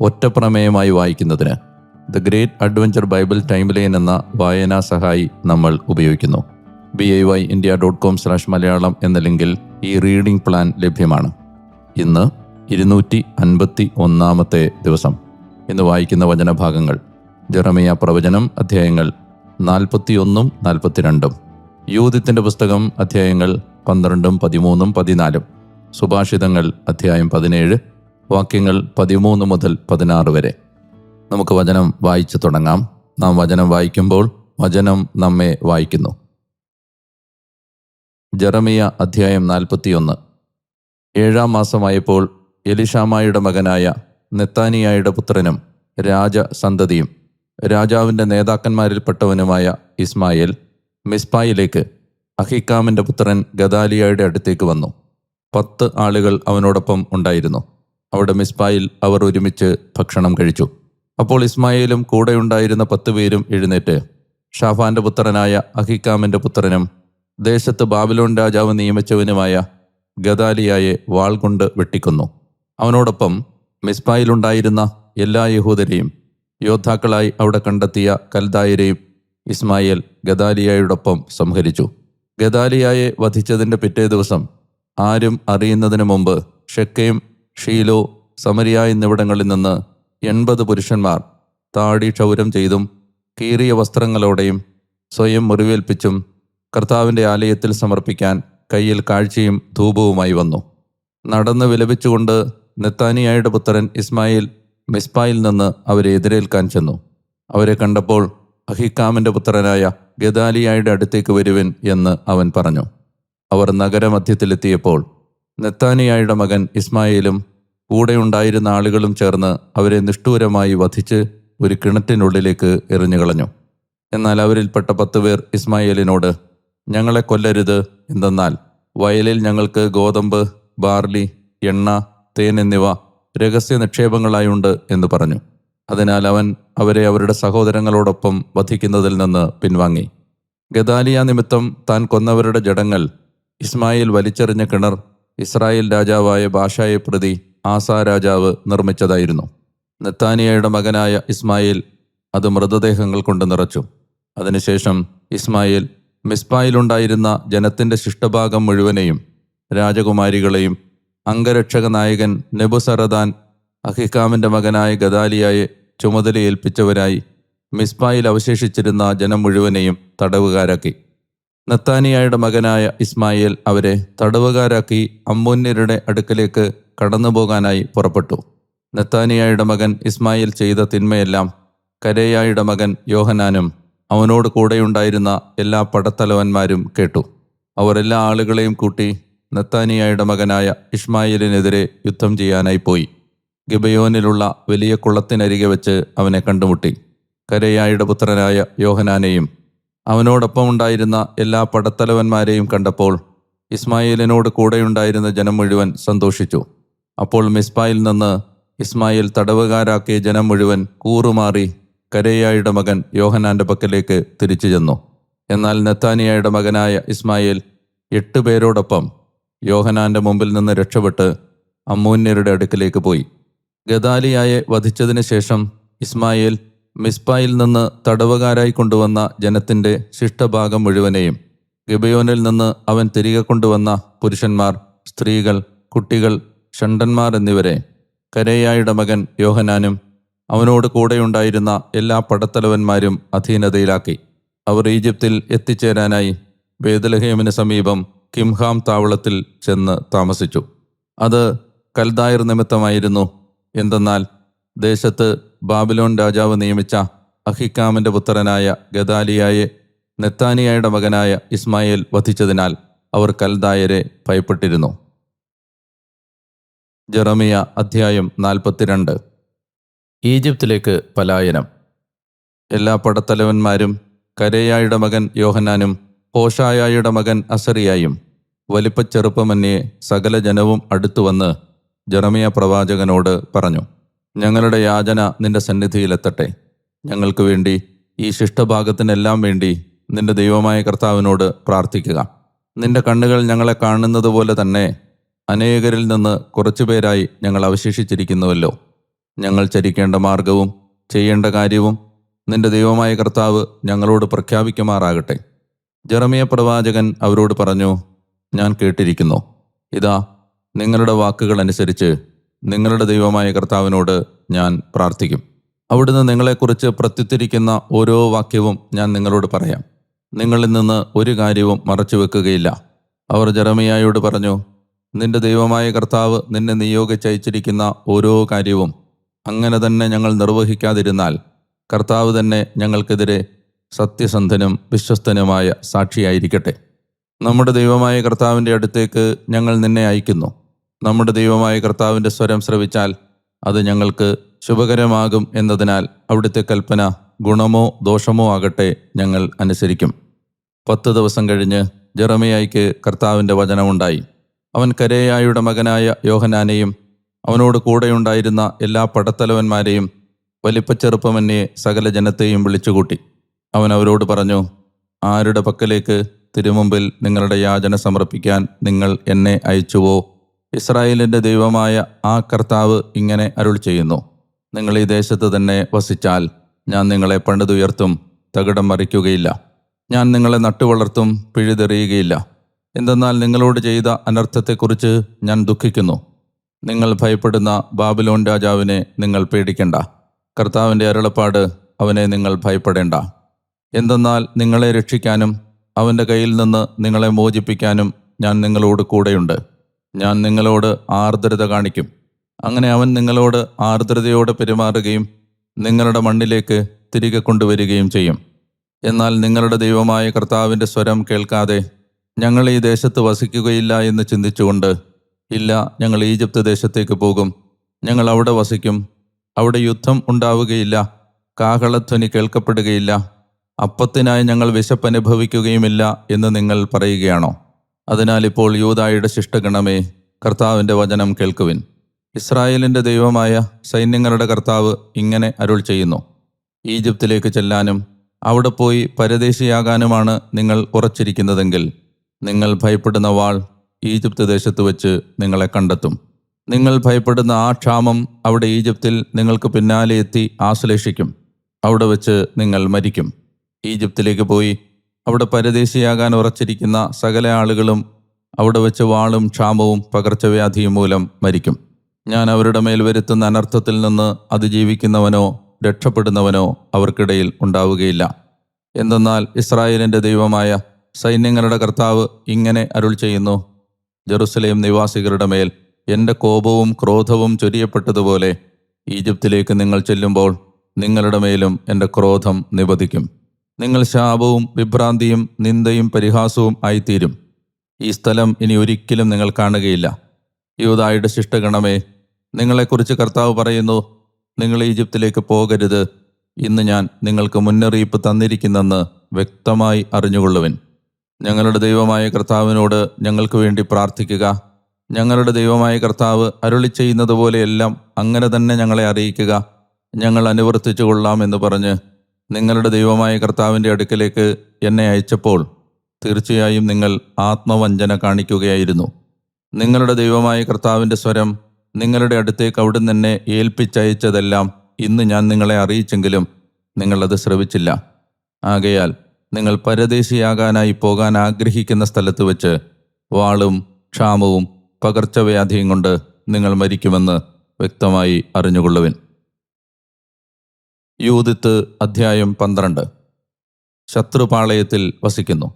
ഒറ്റപ്രമേയമായി വായിക്കുന്നതിന്. The great adventure bible timeline എന്ന വായനാ സഹായി നമ്മൾ ഉപയോഗിക്കുന്നു. B I Y India dot com slash Malayalam എന്ന ലിങ്കിൽ ഈ റീഡിംഗ് പ്ലാൻ ലഭ്യമാണ്. ഇന്ന് ഇരുന്നൂറ്റി അൻപത്തി ഒന്നാമത്തെ ദിവസം. ഇന്ന് വായിക്കുന്ന വചനഭാഗങ്ങൾ. ജെറമിയ പ്രവചനം അധ്യായങ്ങൾ നാൽപ്പത്തിയൊന്നും നാൽപ്പത്തിരണ്ടും. യൂതിത്തിന്റെ പുസ്തകം അധ്യായങ്ങൾ പന്ത്രണ്ടും പതിമൂന്നും പതിനാലും. സുഭാഷിതങ്ങൾ അധ്യായം പതിനേഴ് വാക്യങ്ങൾ പതിമൂന്ന് മുതൽ പതിനാറ് വരെ. നമുക്ക് വചനം വായിച്ചു തുടങ്ങാം. നാം വചനം വായിക്കുമ്പോൾ വചനം നമ്മെ വായിക്കുന്നു. ജറമിയ അധ്യായം നാൽപ്പത്തിയൊന്ന്. ഏഴാം മാസമായപ്പോൾ എലിഷാമായുടെ മകനായ നെത്താനിയായുടെ പുത്രനും രാജസന്തതിയും രാജാവിന്റെ നേതാക്കന്മാരിൽപ്പെട്ടവനുമായ ഇസ്മായിൽ മിസ്പായിലേക്ക് അഹിക്കാമിന്റെ പുത്രൻ ഗദാലിയയുടെ അടുത്തേക്ക് വന്നു. പത്ത് ആളുകൾ അവനോടൊപ്പം ഉണ്ടായിരുന്നു. അവിടെ മിസ്ബായിൽ അവർ ഒരുമിച്ച് ഭക്ഷണം കഴിച്ചു. അപ്പോൾ ഇസ്മായേലും കൂടെയുണ്ടായിരുന്ന പത്ത് പേരും എഴുന്നേറ്റ്. ഷാഫാന്റെ പുത്രനായ അഹിക്കാമിന്റെ പുത്രനും ദേശത്ത് ബാബിലോൺ രാജാവ് നിയമിച്ചവനുമായ ഗദാലിയായെ വാൾ കൊണ്ട് വെട്ടിക്കൊന്നു. അവനോടൊപ്പം മിസ്ബായിലുണ്ടായിരുന്ന എല്ലാ യഹൂദരെയും യോദ്ധാക്കളായി അവിടെ കണ്ടെത്തിയ കൽദായരെയും ഇസ്മായിൽ ഗദാലിയായോടൊപ്പം സംഹരിച്ചു. ഗദാലിയായെ വധിച്ചതിന്റെ പിറ്റേ ദിവസം ആരും അറിയുന്നതിന് മുമ്പ് ഷെക്കയും ഷീലോ സമരിയ എന്നിവിടങ്ങളിൽ നിന്ന് എൺപത് പുരുഷന്മാർ താടി ക്ഷൗരം ചെയ്തും കീറിയ വസ്ത്രങ്ങളോടെയും സ്വയം മുറിവേൽപ്പിച്ചും കർത്താവിന്റെ ആലയത്തിൽ സമർപ്പിക്കാൻ കയ്യിൽ കാഴ്ചയും ധൂപവുമായി വന്നു. നടന്ന് വിലപിച്ചുകൊണ്ട് നെത്താനിയായുടെ പുത്രൻ ഇസ്മായിൽ മിസ്പായിൽ നിന്ന് അവരെ എതിരേൽക്കാൻ ചെന്നു. അവരെ കണ്ടപ്പോൾ അഹിക്കാമിന്റെ പുത്രനായ ഗദാലിയായുടെ അടുത്തേക്ക് വരുവൻ എന്ന് അവൻ പറഞ്ഞു. അവർ നഗരമധ്യത്തിലെത്തിയപ്പോൾ നെത്താനിയായുടെ മകൻ ഇസ്മായിലും കൂടെ ഉണ്ടായിരുന്ന ആളുകളും ചേർന്ന് അവരെ നിഷ്ഠൂരമായി വധിച്ച് ഒരു കിണറ്റിനുള്ളിലേക്ക് എറിഞ്ഞുകളഞ്ഞു. എന്നാൽ അവരിൽപ്പെട്ട പത്ത് പേർ ഇസ്മായേലിനോട് ഞങ്ങളെ കൊല്ലരുത്. എന്തെന്നാൽ വയലിൽ ഞങ്ങൾക്ക് ഗോതമ്പ് ബാർലി എണ്ണ തേൻ എന്നിവ രഹസ്യ നിക്ഷേപങ്ങളായുണ്ട് എന്ന് പറഞ്ഞു. അതിനാൽ അവൻ അവരെ അവരുടെ സഹോദരങ്ങളോടൊപ്പം വധിക്കുന്നതിൽ നിന്ന് പിൻവാങ്ങി. ഗദാലിയ നിമിത്തം താൻ കൊന്നവരുടെ ജഡങ്ങൾ ഇസ്മായിൽ വലിച്ചെറിഞ്ഞ കിണർ ഇസ്രായേൽ രാജാവായ ബാഷായെ പ്രതി ആസാ രാജാവ് നിർമ്മിച്ചതായിരുന്നു. നെത്താനിയയുടെ മകനായ ഇസ്മായിൽ അത് മൃതദേഹങ്ങൾ കൊണ്ട് നിറച്ചു. അതിനുശേഷം ഇസ്മായിൽ മിസ്പായിലുണ്ടായിരുന്ന ജനത്തിന്റെ ശിഷ്ടഭാഗം മുഴുവനെയും രാജകുമാരികളെയും അംഗരക്ഷക നായകൻ നെബുസറദാൻ അഹിക്കാമിന്റെ മകനായ ഗദാലിയായെ ചുമതലയേൽപ്പിച്ചവരായി മിസ്പായിൽ അവശേഷിച്ചിരുന്ന ജനം മുഴുവനെയും തടവുകാരാക്കി. നത്താനിയായുടെ മകനായ ഇസ്മായേൽ അവരെ തടവുകാരാക്കി അമ്മൂന്യരുടെ അടുക്കലേക്ക് കടന്നുപോകാനായി പുറപ്പെട്ടു. നത്താനിയായുടെ മകൻ ഇസ്മായിൽ ചെയ്ത തിന്മയെല്ലാം കരേയായുടെ മകൻ യോഹനാനും അവനോട് കൂടെയുണ്ടായിരുന്ന എല്ലാ പടത്തലവന്മാരും കേട്ടു. അവർ എല്ലാ ആളുകളെയും കൂട്ടി നത്താനിയായുടെ മകനായ ഇസ്മായിലിനെതിരെ യുദ്ധം ചെയ്യാനായി പോയി. ഗിബയോനിലുള്ള വലിയ കുളത്തിനരികെ വെച്ച് അവനെ കണ്ടുമുട്ടി. കരയായുടെ പുത്രനായ യോഹനാനെയും അവനോടൊപ്പം ഉണ്ടായിരുന്ന എല്ലാ പടത്തലവന്മാരെയും കണ്ടപ്പോൾ ഇസ്മായിലിനോട് കൂടെയുണ്ടായിരുന്ന ജനം മുഴുവൻ സന്തോഷിച്ചു. അപ്പോൾ മിസ്ബായിൽ നിന്ന് ഇസ്മായിൽ തടവുകാരാക്കിയ ജനം മുഴുവൻ കൂറുമാറി കരേയായുടെ മകൻ യോഹനാന്റെ പക്കലേക്ക് തിരിച്ചു ചെന്നു. എന്നാൽ നെത്താനിയായുടെ മകനായ ഇസ്മായിൽ എട്ട് പേരോടൊപ്പം യോഹനാന്റെ മുമ്പിൽ നിന്ന് രക്ഷപ്പെട്ട് അമ്മൂന്യരുടെ അടുക്കിലേക്ക് പോയി. ഗദാലിയായെ വധിച്ചതിന് ശേഷം ഇസ്മായേൽ മിസ്പായിൽ നിന്ന് തടവുകാരായി കൊണ്ടുവന്ന ജനത്തിന്റെ ശിഷ്ടഭാഗം മുഴുവനെയും ഗിബയോനിൽ നിന്ന് അവൻ തിരികെ കൊണ്ടുവന്ന പുരുഷന്മാർ സ്ത്രീകൾ കുട്ടികൾ ഷണ്ടന്മാർ എന്നിവരെ കരേയായുടെ മകൻ യോഹനാനും അവനോട് കൂടെയുണ്ടായിരുന്ന എല്ലാ പടത്തലവന്മാരും അധീനതയിലാക്കി. അവർ ഈജിപ്തിൽ എത്തിച്ചേരാനായി വേദലഹേമിന് സമീപം കിംഹാം താവളത്തിൽ ചെന്ന് താമസിച്ചു. അത് കൽദായർ നിമിത്തമായിരുന്നു. എന്തെന്നാൽ ദേശത്ത് ബാബിലോൺ രാജാവ് നിയമിച്ച അഹിക്കാമിന്റെ പുത്രനായ ഗദാലിയായെ നെത്താനിയായുടെ മകനായ ഇസ്മായേൽ വധിച്ചതിനാൽ അവർ കൽദായരെ ഭയപ്പെട്ടിരുന്നു. ജെറമിയ അധ്യായം നാൽപ്പത്തിരണ്ട്. ഈജിപ്തിലേക്ക് പലായനം. എല്ലാ പടത്തലവന്മാരും കരയായുടെ മകൻ യോഹനാനും ഹോഷായായുടെ മകൻ അസറിയായും വലിപ്പച്ചെറുപ്പമന്യേ സകല ജനവും അടുത്തുവന്ന് ജെറമിയ പ്രവാചകനോട് പറഞ്ഞു ഞങ്ങളുടെ യാചന നിന്റെ സന്നിധിയിലെത്തട്ടെ. ഞങ്ങൾക്ക് വേണ്ടി ഈ ശിഷ്ടഭാഗത്തിനെല്ലാം വേണ്ടി നിന്റെ ദൈവമായ കർത്താവിനോട് പ്രാർത്ഥിക്കുക. നിന്റെ കണ്ണുകൾ ഞങ്ങളെ കാണുന്നത് പോലെ തന്നെ അനേകരിൽ നിന്ന് കുറച്ചുപേരായി ഞങ്ങൾ അവശേഷിച്ചിരിക്കുന്നുവല്ലോ. ഞങ്ങൾ ചരിക്കേണ്ട മാർഗവും ചെയ്യേണ്ട കാര്യവും നിന്റെ ദൈവമായ കർത്താവ് ഞങ്ങളോട് പ്രഖ്യാപിക്കുമാറാകട്ടെ. ജെറമിയ പ്രവാചകൻ അവരോട് പറഞ്ഞു ഞാൻ കേട്ടിരിക്കുന്നു. ഇതാ നിങ്ങളുടെ വാക്കുകൾ അനുസരിച്ച് നിങ്ങളുടെ ദൈവമായ കർത്താവിനോട് ഞാൻ പ്രാർത്ഥിക്കും. അവിടുന്ന് നിങ്ങളെക്കുറിച്ച് പ്രത്യുത്തിരിക്കുന്ന ഓരോ വാക്യവും ഞാൻ നിങ്ങളോട് പറയാം. നിങ്ങളിൽ നിന്ന് ഒരു കാര്യവും മറച്ചു വെക്കുകയില്ല. അവർ ജറമിയായോട് പറഞ്ഞു നിന്റെ ദൈവമായ കർത്താവ് നിന്നെ നിയോഗിച്ചയച്ചിരിക്കുന്ന ഓരോ കാര്യവും അങ്ങനെ തന്നെ ഞങ്ങൾ നിർവഹിക്കാതിരുന്നാൽ കർത്താവ് തന്നെ ഞങ്ങൾക്കെതിരെ സത്യസന്ധനും വിശ്വസ്തനുമായ സാക്ഷിയായിരിക്കട്ടെ. നമ്മുടെ ദൈവമായ കർത്താവിന്റെ അടുത്തേക്ക് ഞങ്ങൾ നിന്നെ അയക്കുന്നു. നമ്മുടെ ദൈവമായ കർത്താവിന്റെ സ്വരം ശ്രവിച്ചാൽ അത് ഞങ്ങൾക്ക് ശുഭകരമാകും എന്നതിനാൽ അവിടുത്തെ കൽപ്പന ഗുണമോ ദോഷമോ ആകട്ടെ ഞങ്ങൾ അനുസരിക്കും. പത്ത് ദിവസം കഴിഞ്ഞ് ജെറമിയായിക്ക് കർത്താവിന്റെ വചനമുണ്ടായി. അവൻ കരേയായുടെ മകനായ യോഹനാനെയും അവനോട് കൂടെയുണ്ടായിരുന്ന എല്ലാ പടത്തലവന്മാരെയും വലിപ്പച്ചെറുപ്പമന്യെ സകല ജനത്തെയും വിളിച്ചുകൂട്ടി. അവൻ അവരോട് പറഞ്ഞു ആരുടെ പക്കലേക്ക് തിരുമുമ്പിൽ നിങ്ങളുടെ യാചന സമർപ്പിക്കാൻ നിങ്ങൾ എന്നെ അയച്ചുവോ? ഇസ്രായേലിന്റെ ദൈവമായ ആ കർത്താവ് ഇങ്ങനെ അരുൾ ചെയ്യുന്നു. നിങ്ങൾ ഈ ദേശത്ത് തന്നെ വസിച്ചാൽ ഞാൻ നിങ്ങളെ പണിതുയർത്തും തകിടം മറിക്കുകയില്ല. ഞാൻ നിങ്ങളെ നട്ടുവളർത്തും പിഴുതെറിയുകയില്ല. എന്തെന്നാൽ നിങ്ങളോട് ചെയ്ത അനർത്ഥത്തെക്കുറിച്ച് ഞാൻ ദുഃഖിക്കുന്നു. നിങ്ങൾ ഭയപ്പെടുന്ന ബാബിലോൺ രാജാവിനെ നിങ്ങൾ പേടിക്കണ്ട. കർത്താവിന്റെ അരുളപ്പാട് അവനെ നിങ്ങൾ ഭയപ്പെടേണ്ട. എന്തെന്നാൽ നിങ്ങളെ രക്ഷിക്കാനും അവന്റെ കയ്യിൽ നിന്ന് നിങ്ങളെ മോചിപ്പിക്കാനും ഞാൻ നിങ്ങളോട് കൂടെയുണ്ട്. ഞാൻ നിങ്ങളോട് ആർദ്രത കാണിക്കും. അങ്ങനെ അവൻ നിങ്ങളോട് ആർദ്രതയോടെ പെരുമാറുകയും നിങ്ങളുടെ മണ്ണിലേക്ക് തിരികെ കൊണ്ടുവരികയും ചെയ്യും. എന്നാൽ നിങ്ങളുടെ ദൈവമായ കർത്താവിന്റെ സ്വരം കേൾക്കാതെ ഞങ്ങൾ ഈ ദേശത്ത് വസിക്കുകയില്ല എന്ന് ചിന്തിച്ചുകൊണ്ട് ഇല്ല ഞങ്ങൾ ഈജിപ്ത് ദേശത്തേക്ക് പോകും. ഞങ്ങൾ അവിടെ വസിക്കും. അവിടെ യുദ്ധം ഉണ്ടാവുകയില്ല. കാഹളധ്വനി കേൾക്കപ്പെടുകയില്ല. അപ്പത്തിനായി ഞങ്ങൾ വിശപ്പനുഭവിക്കുകയുമില്ല എന്ന് നിങ്ങൾ പറയുകയാണോ? അതിനാൽ ഇപ്പോൾ യൂതായുടെ ശിഷ്ടഗണമേ കർത്താവിന്റെ വചനം കേൾക്കുവിൻ. ഇസ്രായേലിന്റെ ദൈവമായ സൈന്യങ്ങളുടെ കർത്താവ് ഇങ്ങനെ അരുൾ ചെയ്യുന്നു. ഈജിപ്തിലേക്ക് ചെല്ലാനും അവിടെ പോയി പരദേശിയാകാനുമാണ് നിങ്ങൾ ഉറച്ചിരിക്കുന്നതെങ്കിൽ നിങ്ങൾ ഭയപ്പെടുന്ന വാൾ ഈജിപ്ത് ദേശത്ത് വെച്ച് നിങ്ങളെ കണ്ടെത്തും. നിങ്ങൾ ഭയപ്പെടുന്ന ആ ക്ഷാമം അവിടെ ഈജിപ്തിൽ നിങ്ങൾക്ക് പിന്നാലെ എത്തി ആശ്ലേഷിക്കും. അവിടെ വെച്ച് നിങ്ങൾ മരിക്കും. ഈജിപ്തിലേക്ക് പോയി അവിടെ പരദേശിയാകാൻ ഉറച്ചിരിക്കുന്ന സകല ആളുകളും അവിടെ വെച്ച് വാളും ക്ഷാമവും പകർച്ചവ്യാധിയും മൂലം മരിക്കും. ഞാൻ അവരുടെ മേൽ വരുത്തുന്ന അനർത്ഥത്തിൽ നിന്ന് അതിജീവിക്കുന്നവനോ രക്ഷപ്പെടുന്നവനോ അവർക്കിടയിൽ ഉണ്ടാവുകയില്ല. എന്തെന്നാൽ ഇസ്രായേലിന്റെ ദൈവമായ സൈന്യങ്ങളുടെ കർത്താവ് ഇങ്ങനെ അരുൾ ചെയ്യുന്നു ജെറുസലേം നിവാസികളുടെ മേൽ എന്റെ കോപവും ക്രോധവും ചൊരിയപ്പെട്ടതുപോലെ ഈജിപ്തിലേക്ക് നിങ്ങൾ ചെല്ലുമ്പോൾ നിങ്ങളുടെ മേലും എന്റെ ക്രോധം നിപതിക്കും നിങ്ങൾ ശാപവും വിഭ്രാന്തിയും നിന്ദയും പരിഹാസവും ആയിത്തീരും. ഈ സ്ഥലം ഇനി ഒരിക്കലും നിങ്ങൾ കാണുകയില്ല. യൂതായുടെ ശിഷ്ടഗണമേ നിങ്ങളെക്കുറിച്ച് കർത്താവ് പറയുന്നു നിങ്ങൾ ഈജിപ്തിലേക്ക് പോകരുത്. ഇന്ന് ഞാൻ നിങ്ങൾക്ക് മുന്നറിയിപ്പ് തന്നിരിക്കുന്നെന്ന് വ്യക്തമായി അറിഞ്ഞുകൊള്ളുവിൻ. ഞങ്ങളുടെ ദൈവമായ കർത്താവിനോട് ഞങ്ങൾക്ക് വേണ്ടി പ്രാർത്ഥിക്കുക. ഞങ്ങളുടെ ദൈവമായ കർത്താവ് അരുളി ചെയ്യുന്നത് പോലെയെല്ലാം അങ്ങനെ തന്നെ ഞങ്ങളെ അറിയിക്കുക. ഞങ്ങൾ അനുവർത്തിച്ചു കൊള്ളാം എന്ന് പറഞ്ഞ് നിങ്ങളുടെ ദൈവമായ കർത്താവിന്റെ അടുക്കലേക്ക് എന്നെ അയച്ചപ്പോൾ തീർച്ചയായും നിങ്ങൾ ആത്മവഞ്ചന കാണിക്കുകയായിരുന്നു. നിങ്ങളുടെ ദൈവമായ കർത്താവിന്റെ സ്വരം നിങ്ങളുടെ അടുത്തേക്ക് അവിടുന്ന് എന്നെ ഏൽപ്പിച്ചയച്ചതെല്ലാം ഇന്ന് ഞാൻ നിങ്ങളെ അറിയിച്ചെങ്കിലും നിങ്ങളത് ശ്രവിച്ചില്ല. ആകയാൽ നിങ്ങൾ പരദേശിയാകാനായി പോകാൻ ആഗ്രഹിക്കുന്ന സ്ഥലത്ത് വെച്ച് വാളും ക്ഷാമവും പകർച്ചവ്യാധിയും കൊണ്ട് നിങ്ങൾ മരിക്കുമെന്ന് വ്യക്തമായി അറിഞ്ഞുകൊള്ളുവിൻ. യൂതിത്ത് അധ്യായം പന്ത്രണ്ട്. ശത്രുപാളയത്തിൽ വസിക്കുന്നു.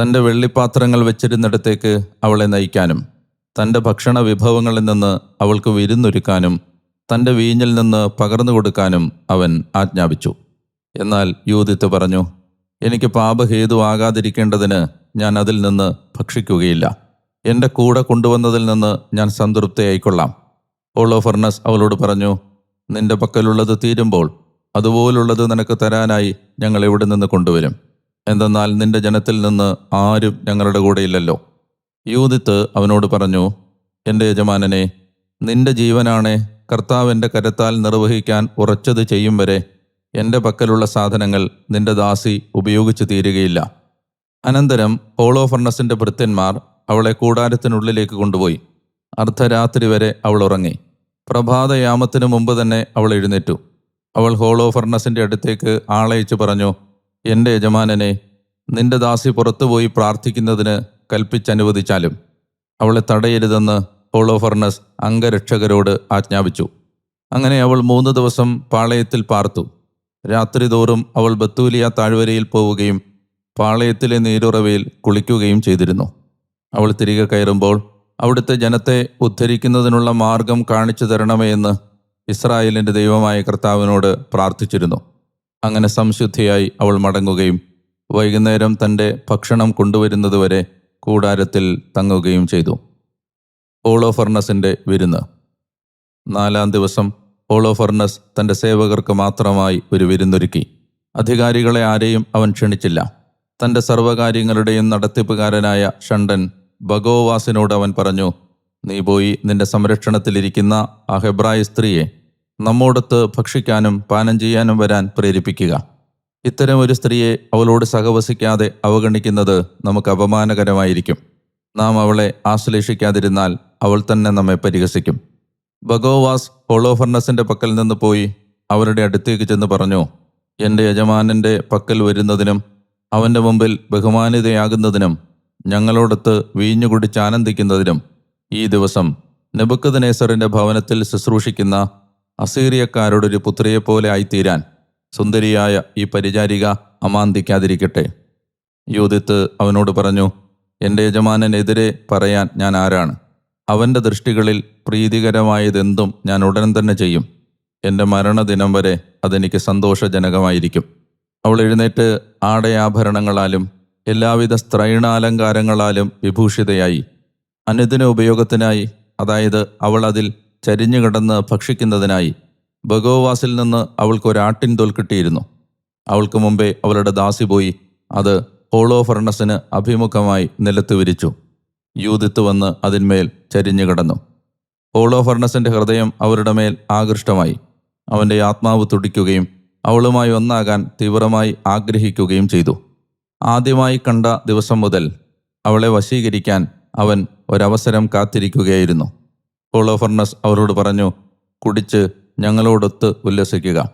തന്റെ വെള്ളിപ്പാത്രങ്ങൾ വെച്ചിരുന്നിടത്തേക്ക് അവളെ നയിക്കാനും തന്റെ ഭക്ഷണ വിഭവങ്ങളിൽ നിന്ന് അവൾക്ക് വിരുന്നൊരുക്കാനും തന്റെ വീഞ്ഞിൽ നിന്ന് പകർന്നു കൊടുക്കാനും അവൻ ആജ്ഞാപിച്ചു. എന്നാൽ യൂതിത്ത് പറഞ്ഞു എനിക്ക് പാപഹേതുവാകാതിരിക്കേണ്ടതിന് ഞാൻ അതിൽ നിന്ന് ഭക്ഷിക്കുകയില്ല. എന്റെ കൂടെ കൊണ്ടുവന്നതിൽ നിന്ന് ഞാൻ സംതൃപ്തിയായിക്കൊള്ളാം. ഓളോഫർണസ് അവളോട് പറഞ്ഞു നിന്റെ പക്കലുള്ളത് തീരുമ്പോൾ അതുപോലുള്ളത് നിനക്ക് തരാനായി ഞങ്ങൾ എവിടെ നിന്ന് കൊണ്ടുവരും? എന്തെന്നാൽ നിന്റെ ജനത്തിൽ നിന്ന് ആരും ഞങ്ങളുടെ കൂടെ ഇല്ലല്ലോ യൂതിത്ത് അവനോട് പറഞ്ഞു എന്റെ യജമാനനെ നിന്റെ ജീവനാണെ കർത്താവ് എന്റെ കരത്താൽ നിർവഹിക്കാൻ ഉറച്ചത് ചെയ്യും വരെ എന്റെ പക്കലുള്ള സാധനങ്ങൾ നിന്റെ ദാസി ഉപയോഗിച്ചു തീരുകയില്ല. അനന്തരം ഹോളോ ഫർണസിന്റെ ഭൃത്യന്മാർ അവളെ കൂടാരത്തിനുള്ളിലേക്ക് കൊണ്ടുപോയി. അർദ്ധരാത്രി വരെ അവൾ ഉറങ്ങി. പ്രഭാതയാമത്തിനു മുമ്പ് തന്നെ അവൾ എഴുന്നേറ്റു. അവൾ ഹോളോ ഫർണസിന്റെ അടുത്തേക്ക് ആളയച്ചു പറഞ്ഞു എന്റെ യജമാനനെ നിന്റെ ദാസി പുറത്തുപോയി പ്രാർത്ഥിക്കുന്നതിന് കൽപ്പിച്ചനുവദിച്ചാലും. അവളെ തടയരുതെന്ന് ഹോളോ ഫർണസ് അംഗരക്ഷകരോട് ആജ്ഞാപിച്ചു. അങ്ങനെ അവൾ മൂന്ന് ദിവസം പാളയത്തിൽ പാർത്തു. രാത്രി തോറും അവൾ ബത്തൂലിയ താഴ്വരയിൽ പോവുകയും പാളയത്തിലെ നീരുറവയിൽ കുളിക്കുകയും ചെയ്തിരുന്നു. അവൾ തിരികെ കയറുമ്പോൾ അവിടുത്തെ ജനത്തെ ഉദ്ധരിക്കുന്നതിനുള്ള മാർഗം കാണിച്ചു തരണമേ എന്ന് ഇസ്രായേലിന്റെ ദൈവമായ കർത്താവിനോട് പ്രാർത്ഥിച്ചിരുന്നു. അങ്ങനെ സംശുദ്ധിയായി അവൾ മടങ്ങുകയും വൈകുന്നേരം തന്റെ ഭക്ഷണം കൊണ്ടുവരുന്നതുവരെ കൂടാരത്തിൽ തങ്ങുകയും ചെയ്തു. ഓളോഫർണസിന്റെ വിരുന്ന്. നാലാം ദിവസം ഓളോഫർണസ് തന്റെ സേവകർക്ക് മാത്രമായി ഒരു വിരുന്നൊരുക്കി. അധികാരികളെ ആരെയും അവൻ ക്ഷണിച്ചില്ല. തന്റെ സർവകാര്യങ്ങളുടെയും നടത്തിപ്പുകാരനായ ഷണ്ടൻ ഭഗോവാസിനോട് അവൻ പറഞ്ഞു നീ പോയി നിന്റെ സംരക്ഷണത്തിലിരിക്കുന്ന ആ ഹെബ്രായ സ്ത്രീയെ നമ്മോടത്ത് ഭക്ഷിക്കാനും പാനം ചെയ്യാനും വരാൻ പ്രേരിപ്പിക്കുക. ഇത്തരം ഒരു സ്ത്രീയെ അവളോട് സഹവസിക്കാതെ അവഗണിക്കുന്നത് നമുക്ക് അപമാനകരമായിരിക്കും. നാം അവളെ ആശ്ലേഷിക്കാതിരുന്നാൽ അവൾ തന്നെ നമ്മെ പരിഹസിക്കും. ബഗോവാസ് ഹോളോഫർണസിന്റെ പക്കൽ നിന്ന് പോയി അവരുടെ അടുത്തേക്ക് ചെന്ന് പറഞ്ഞു എന്റെ യജമാനന്റെ പക്കൽ വരുന്നതിനും അവന്റെ മുമ്പിൽ ബഹുമാനിതയാകുന്നതിനും ഞങ്ങളോടൊത്ത് വീഞ്ഞു കുടിച്ച് ആനന്ദിക്കുന്നതിനും ഈ ദിവസം നെബുക്കദനേസറിന്റെ ഭവനത്തിൽ ശുശ്രൂഷിക്കുന്ന അസീറിയക്കാരോടൊരു പുത്രിയെപ്പോലെ ആയിത്തീരാൻ സുന്ദരിയായ ഈ പരിചാരിക അമാന്തിക്കാതിരിക്കട്ടെ. യൂതിത്ത് അവനോട് പറഞ്ഞു എന്റെ യജമാനനെതിരെ പറയാൻ ഞാൻ ആരാണ്? അവന്റെ ദൃഷ്ടികളിൽ പ്രീതികരമായതെന്തും ഞാൻ ഉടൻ തന്നെ ചെയ്യും. എന്റെ മരണദിനം വരെ അതെനിക്ക് സന്തോഷജനകമായിരിക്കും. അവൾ എഴുന്നേറ്റ് ആടയാഭരണങ്ങളാലും എല്ലാവിധ സ്ത്രൈണാലങ്കാരങ്ങളാലും വിഭൂഷിതയായി. അനുദിന ഉപയോഗത്തിനായി അതായത് അവൾ അതിൽ ചരിഞ്ഞു കിടന്ന് ഭക്ഷിക്കുന്നതിനായി ഭഗോവാസിൽ നിന്ന് അവൾക്ക് ഒരാട്ടിൻ തോൽ കിട്ടിയിരുന്നു. അവൾക്ക് മുമ്പേ അവളുടെ ദാസി പോയി അത് ഹോളോ ഫർണസിന് അഭിമുഖമായി നിലത്ത് വിരിച്ചു. യൂതിത്ത് വന്ന് അതിന്മേൽ ചരിഞ്ഞു കിടന്നു. ഹോളോ ഫർണസിന്റെ ഹൃദയം അവരുടെ മേൽ ആകൃഷ്ടമായി. അവന്റെ ആത്മാവ് തുടിക്കുകയും അവളുമായി ഒന്നാകാൻ തീവ്രമായി ആഗ്രഹിക്കുകയും ചെയ്തു. ആദ്യമായി കണ്ട ദിവസം മുതൽ അവളെ വശീകരിക്കാൻ അവൻ ഒരവസരം കാത്തിരിക്കുകയായിരുന്നു. ഹോളോഫർണസ് അവരോട് പറഞ്ഞു കുടിച്ച് ഞങ്ങളോടൊത്ത് ഉല്ലസിക്കുക.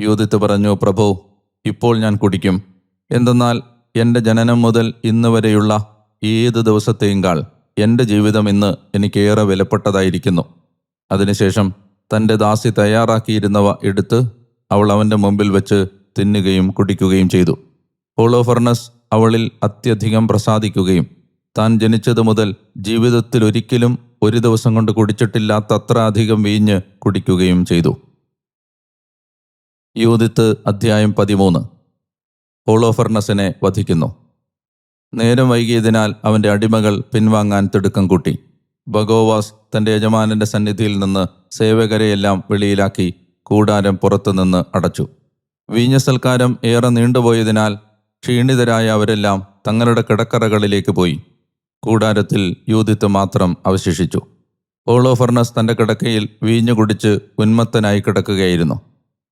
യൂതിത്ത് പറഞ്ഞു പ്രഭു ഇപ്പോൾ ഞാൻ കുടിക്കും. എന്തെന്നാൽ എന്റെ ജനനം മുതൽ ഇന്ന് വരെയുള്ള ഏത് ദിവസത്തെയുംകാൾ എന്റെ ജീവിതം ഇന്ന് എനിക്കേറെ വിലപ്പെട്ടതായിരിക്കുന്നു. അതിനുശേഷം തന്റെ ദാസി തയ്യാറാക്കിയിരുന്നവ എടുത്ത് അവൾ അവന്റെ മുമ്പിൽ വെച്ച് തിന്നുകയും കുടിക്കുകയും ചെയ്തു. ഹോളോഫർണസ് അവളിൽ അത്യധികം പ്രസാദിക്കുകയും താൻ ജനിച്ചതു മുതൽ ജീവിതത്തിൽ ഒരിക്കലും ഒരു ദിവസം കൊണ്ട് കുടിച്ചിട്ടില്ലാത്ത അത്ര അധികം വീഞ്ഞ് കുടിക്കുകയും ചെയ്തു. യൂതിത്ത് അധ്യായം പതിമൂന്ന്. ഹോളോഫർണസിനെ വധിക്കുന്നു. നേരം വൈകിയതിനാൽ അവന്റെ അടിമകൾ പിൻവാങ്ങാൻ തിടുക്കം കൂട്ടി. ബഗോവാസ് തന്റെ യജമാനന്റെ സന്നിധിയിൽ നിന്ന് സേവകരെയെല്ലാം വെളിയിലാക്കി കൂടാരം പുറത്തുനിന്ന് അടച്ചു. വീഞ്ഞ സൽക്കാരം ഏറെ നീണ്ടുപോയതിനാൽ ക്ഷീണിതരായ അവരെല്ലാം തങ്ങളുടെ കിടക്കറകളിലേക്ക് പോയി. കൂടാരത്തിൽ യൂതിത്ത് മാത്രം അവശേഷിച്ചു. ഓളോഫർണസ് തന്റെ കിടക്കയിൽ വീഞ്ഞു കുടിച്ച് ഉന്മത്തനായി കിടക്കുകയായിരുന്നു.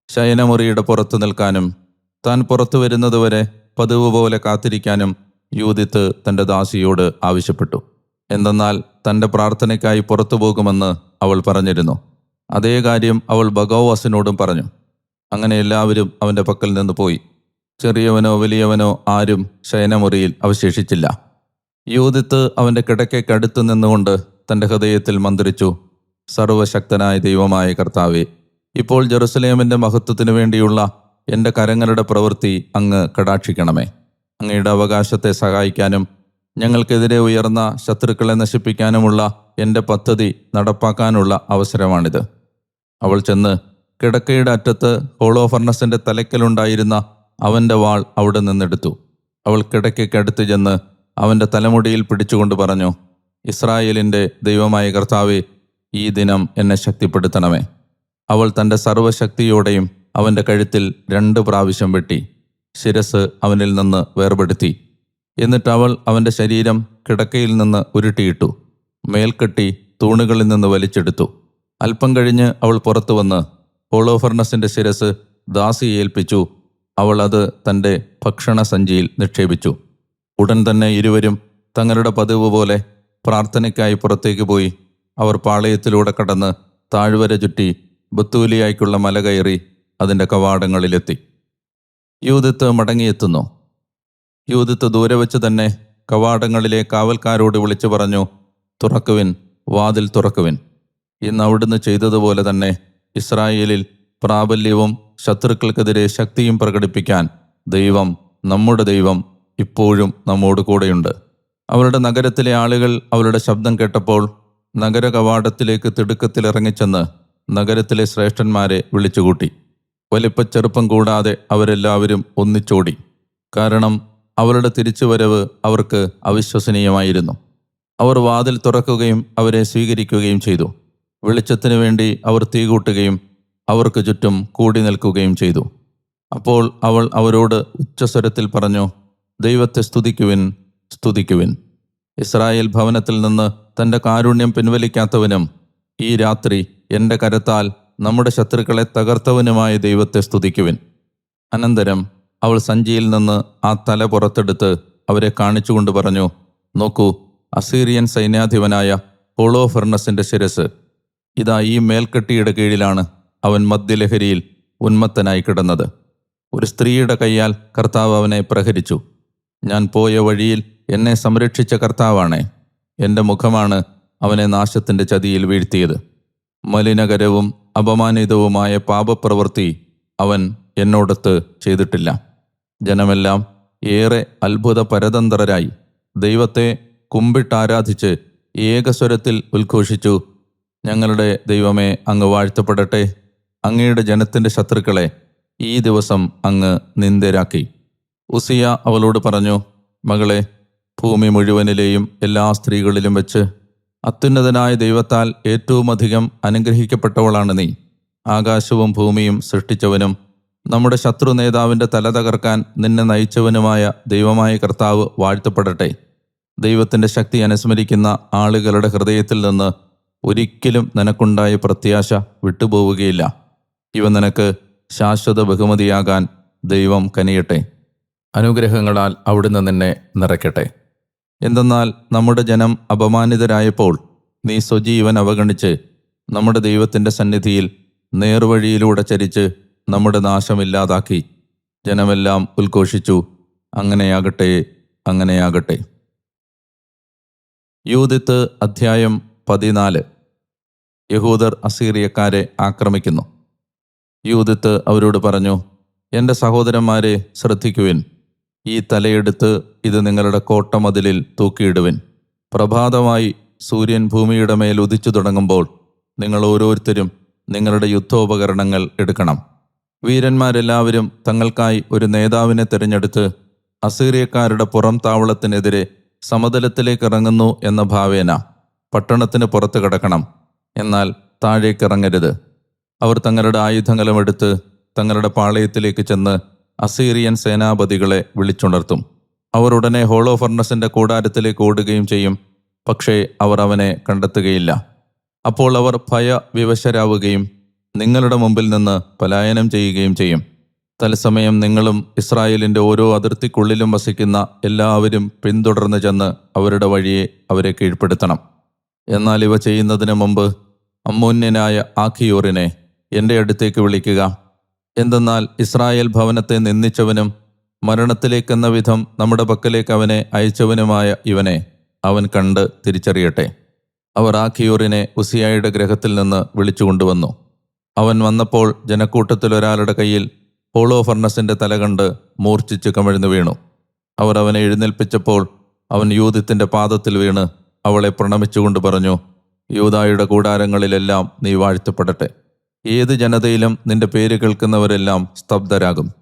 ശയനമുറിയുടെ പുറത്തു നിൽക്കാനും താൻ പുറത്തു വരുന്നതുവരെ പതിവ് പോലെ കാത്തിരിക്കാനും യൂതിത്ത് തന്റെ ദാസിയോട് ആവശ്യപ്പെട്ടു. എന്തെന്നാൽ തന്റെ പ്രാർത്ഥനയ്ക്കായി പുറത്തു പോകുമെന്ന് അവൾ പറഞ്ഞിരുന്നു. അതേ കാര്യം അവൾ ഭഗവാസിനോടും പറഞ്ഞു. അങ്ങനെ എല്ലാവരും അവന്റെ പക്കൽ നിന്ന് പോയി. ചെറിയവനോ വലിയവനോ ആരും ശയനമുറിയിൽ അവശേഷിച്ചില്ല. യൂതിത്ത് അവന്റെ കിടക്കയ്ക്കടുത്ത് നിന്നുകൊണ്ട് തന്റെ ഹൃദയത്തിൽ മന്ത്രിച്ചു സർവശക്തനായ ദൈവമായ കർത്താവെ ഇപ്പോൾ ജെറുസലേമിന്റെ മഹത്വത്തിനു വേണ്ടിയുള്ള എന്റെ കരങ്ങളുടെ പ്രവൃത്തി അങ്ങ് കടാക്ഷിക്കണമേ. അങ്ങയുടെ അവകാശത്തെ സഹായിക്കാനും ഞങ്ങൾക്കെതിരെ ഉയർന്ന ശത്രുക്കളെ നശിപ്പിക്കാനുമുള്ള എന്റെ പദ്ധതി നടപ്പാക്കാനുള്ള അവസരമാണിത്. അവൾ ചെന്ന് കിടക്കയുടെ അറ്റത്ത് ഹോളോഫർണസിന്റെ തലയ്ക്കലുണ്ടായിരുന്ന അവന്റെ വാൾ അവിടെ നിന്നെടുത്തു. അവൾ കിടക്കയ്ക്കടുത്ത് ചെന്ന് അവന്റെ തലമുടിയിൽ പിടിച്ചുകൊണ്ട് പറഞ്ഞു ഇസ്രായേലിന്റെ ദൈവമായ കർത്താവെ ഈ ദിനം എന്നെ ശക്തിപ്പെടുത്തണമേ. അവൾ തന്റെ സർവശക്തിയോടെയും അവന്റെ കഴുത്തിൽ രണ്ട് പ്രാവശ്യം വെട്ടി ശിരസ് അവനിൽ നിന്ന് വേർപെടുത്തി. എന്നിട്ട് അവൾ അവന്റെ ശരീരം കിടക്കയിൽ നിന്ന് ഉരുട്ടിയിട്ടു മേൽക്കെട്ടി തൂണുകളിൽ നിന്ന് വലിച്ചെടുത്തു. അല്പം കഴിഞ്ഞ് അവൾ പുറത്തു വന്ന് ഹോളോഫർണസിന്റെ ശിരസ് ദാസി ഏൽപ്പിച്ചു അവൾ അത് തന്റെ ഭക്ഷണസഞ്ചിയിൽ നിക്ഷേപിച്ചു. ഉടൻ തന്നെ ഇരുവരും തങ്ങളുടെ പതിവ് പോലെ പ്രാർത്ഥനയ്ക്കായി പുറത്തേക്ക് പോയി. അവർ പാളയത്തിലൂടെ കടന്ന് താഴ്വര ചുറ്റി ബത്തൂലിയായിക്കുള്ള മല കയറി അതിന്റെ കവാടങ്ങളിലെത്തി. യൂതിത്ത് മടങ്ങിയെത്തുന്നു. യൂതിത്ത് ദൂരെ വെച്ച് തന്നെ കവാടങ്ങളിലെ കാവൽക്കാരോട് വിളിച്ചു പറഞ്ഞു തുറക്കുവിൻ വാതിൽ തുറക്കുവിൻ. ഇന്ന് അവിടുന്ന് ചെയ്തതുപോലെ തന്നെ ഇസ്രായേലിൽ പ്രാബല്യവും ശത്രുക്കൾക്കെതിരെ ശക്തിയും പ്രകടിപ്പിക്കാൻ ദൈവം നമ്മുടെ ദൈവം ഇപ്പോഴും നമ്മോട് കൂടെയുണ്ട്. അവരുടെ നഗരത്തിലെ ആളുകൾ അവരുടെ ശബ്ദം കേട്ടപ്പോൾ നഗര കവാടത്തിലേക്ക് തിടുക്കത്തിൽ നഗരത്തിലെ ശ്രേഷ്ഠന്മാരെ വിളിച്ചുകൂട്ടി. വലിപ്പച്ചെറുപ്പം കൂടാതെ അവരെല്ലാവരും ഒന്നിച്ചോടി. കാരണം അവരുടെ തിരിച്ചുവരവ് അവർക്ക് അവിശ്വസനീയമായിരുന്നു. അവർ വാതിൽ തുറക്കുകയും അവരെ സ്വീകരിക്കുകയും ചെയ്തു. വെളിച്ചത്തിനു വേണ്ടി അവർ തീ കൂട്ടുകയും അവർക്ക് ചുറ്റും കൂടി നിൽക്കുകയും ചെയ്തു. അപ്പോൾ അവൾ അവരോട് ഉച്ചസ്വരത്തിൽ പറഞ്ഞു ദൈവത്തെ സ്തുതിക്കുവിൻ സ്തുതിക്കുവിൻ. ഇസ്രായേൽ ഭവനത്തിൽ നിന്ന് തന്റെ കാരുണ്യം പിൻവലിക്കാത്തവനും ഈ രാത്രി എന്റെ കരത്താൽ നമ്മുടെ ശത്രുക്കളെ തകർത്തവനുമായ ദൈവത്തെ സ്തുതിക്കുവിൻ. അനന്തരം അവൾ സഞ്ചിയിൽ നിന്ന് ആ തല പുറത്തെടുത്ത് അവരെ കാണിച്ചുകൊണ്ട് പറഞ്ഞു നോക്കൂ അസീറിയൻ സൈന്യാധിപനായ പോളോ ഫെർണസിന്റെ ശിരസ്. ഇതാ ഈ മേൽക്കെട്ടിയുടെ കീഴിലാണ് അവൻ മദ്യലഹരിയിൽ ഉന്മത്തനായി കിടന്നത്. ഒരു സ്ത്രീയുടെ കൈയാൽ കർത്താവ് അവനെ പ്രഹരിച്ചു. ഞാൻ പോയ വഴിയിൽ എന്നെ സംരക്ഷിച്ച കർത്താവാണേ. എന്റെ മുഖമാണ് അവനെ നാശത്തിന്റെ ചതിയിൽ വീഴ്ത്തിയത്. മലിനകരവും അപമാനിതവുമായ പാപപ്രവൃത്തി അവൻ എന്നോടത്ത് ചെയ്തിട്ടില്ല. ജനമെല്ലാം ഏറെ അത്ഭുത പരതന്ത്രരായി ദൈവത്തെ കുമ്പിട്ടാരാധിച്ച് ഏകസ്വരത്തിൽ ഉദ്ഘോഷിച്ചു. ഞങ്ങളുടെ ദൈവമേ അങ്ങ് വാഴ്ത്തപ്പെടട്ടെ. അങ്ങയുടെ ജനത്തിന്റെ ശത്രുക്കളെ ഈ ദിവസം അങ്ങ് നിന്ദരാക്കി. ഉസിയ അവളോട് പറഞ്ഞു മകളെ ഭൂമി മുഴുവനിലെയും എല്ലാ സ്ത്രീകളിലും വെച്ച് അത്യുന്നതനായ ദൈവത്താൽ ഏറ്റവും അധികം അനുഗ്രഹിക്കപ്പെട്ടവളാണ് നീ. ആകാശവും ഭൂമിയും സൃഷ്ടിച്ചവനും നമ്മുടെ ശത്രു നേതാവിന്റെ തല തകർക്കാൻ നിന്നെ നയിച്ചവനുമായ ദൈവമായ കർത്താവ് വാഴ്ത്തപ്പെടട്ടെ. ദൈവത്തിന്റെ ശക്തി അനുസ്മരിക്കുന്ന ആളുകളുടെ ഹൃദയത്തിൽ നിന്ന് ഒരിക്കലും നിനക്കുണ്ടായ പ്രത്യാശ വിട്ടുപോവുകയില്ല. ഇവ നിനക്ക് ശാശ്വത ബഹുമതിയാകാൻ ദൈവം കനിയട്ടെ. അനുഗ്രഹങ്ങളാൽ അവിടുന്ന് നിന്നെ നിറയ്ക്കട്ടെ. എന്തെന്നാൽ നമ്മുടെ ജനം അപമാനിതരായപ്പോൾ നീ സ്വജീവൻ അവഗണിച്ച് നമ്മുടെ ദൈവത്തിന്റെ സന്നിധിയിൽ നേർവഴിയിലൂടെ ചരിച്ച് നമ്മുടെ നാശമില്ലാതാക്കി ജനമെല്ലാം ഉദ്ഘോഷിച്ചു അങ്ങനെയാകട്ടെ അങ്ങനെയാകട്ടെ. യൂതിത്ത് അധ്യായം പതിനാല്. യഹൂദർ അസീറിയക്കാരെ ആക്രമിക്കുന്നു. യൂതിത്ത് അവരോട് പറഞ്ഞു എന്റെ സഹോദരന്മാരെ ശ്രദ്ധിക്കുവിൻ. ഈ തലയെടുത്ത് ഇത് നിങ്ങളുടെ കോട്ടമതിലിൽ തൂക്കിയിടുവിൻ. പ്രഭാതമായി സൂര്യൻ ഭൂമിയുടെ മേൽ ഉദിച്ചു തുടങ്ങുമ്പോൾ നിങ്ങൾ ഓരോരുത്തരും നിങ്ങളുടെ യുദ്ധോപകരണങ്ങൾ എടുക്കണം. വീരന്മാരെല്ലാവരും തങ്ങൾക്കായി ഒരു നേതാവിനെ തിരഞ്ഞെടുത്ത് അസീറിയക്കാരുടെ പുറം താവളത്തിനെതിരെ സമതലത്തിലേക്ക് ഇറങ്ങുന്നു എന്ന ഭാവേന പട്ടണത്തിന് പുറത്തു കിടക്കണം. എന്നാൽ താഴേക്കിറങ്ങരുത് അവർ തങ്ങളുടെ ആയുധങ്ങളും എടുത്ത് തങ്ങളുടെ പാളയത്തിലേക്ക് ചെന്ന് അസീറിയൻ സേനാപതികളെ വിളിച്ചുണർത്തും. അവർ ഉടനെ ഹോളോ ഫർണസിന്റെ കൂടാരത്തിലേക്ക് ഓടുകയും ചെയ്യും. പക്ഷേ അവർ അവനെ കണ്ടെത്തുകയില്ല. അപ്പോൾ അവർ ഭയവിവശരാവുകയും നിങ്ങളുടെ മുമ്പിൽ നിന്ന് പലായനം ചെയ്യുകയും ചെയ്യും. തത്സമയം നിങ്ങളും ഇസ്രായേലിന്റെ ഓരോ അതിർത്തിക്കുള്ളിലും വസിക്കുന്ന എല്ലാവരും പിന്തുടർന്ന് ചെന്ന് അവരുടെ വഴിയെ അവരെ കീഴ്പ്പെടുത്തണം. എന്നാൽ ഇവ ചെയ്യുന്നതിന് മുമ്പ് അമ്മൂന്യനായ ആഖിയോറിനെ എന്റെ അടുത്തേക്ക് വിളിക്കുക. എന്തെന്നാൽ ഇസ്രായേൽ ഭവനത്തെ നിന്ദിച്ചവനും മരണത്തിലേക്കെന്ന വിധം നമ്മുടെ പക്കലേക്ക് അവനെ അയച്ചവനുമായ ഇവനെ അവൻ കണ്ട് തിരിച്ചറിയട്ടെ. അവർ ആ ഖിയൂറിനെ ഉസിയായുടെ ഗ്രഹത്തിൽ നിന്ന് വിളിച്ചുകൊണ്ടുവന്നു അവൻ വന്നപ്പോൾ ജനക്കൂട്ടത്തിൽ ഒരാളുടെ കയ്യിൽ ഹോളോ ഫർണസിന്റെ തല കണ്ട് മൂർച്ഛിച്ച് കമിഴ്ന്നു വീണു. അവർ അവനെ എഴുന്നേൽപ്പിച്ചപ്പോൾ അവൻ യൂതിത്തിന്റെ പാദത്തിൽ വീണ് അവളെ പ്രണമിച്ചുകൊണ്ട് പറഞ്ഞു യൂതായുടെ കൂടാരങ്ങളിലെല്ലാം നീ വാഴ്ത്തപ്പെടട്ടെ. ഏത് ജനതയിലും നിന്റെ പേര് കേൾക്കുന്നവരെല്ലാം സ്തബ്ധരാകും.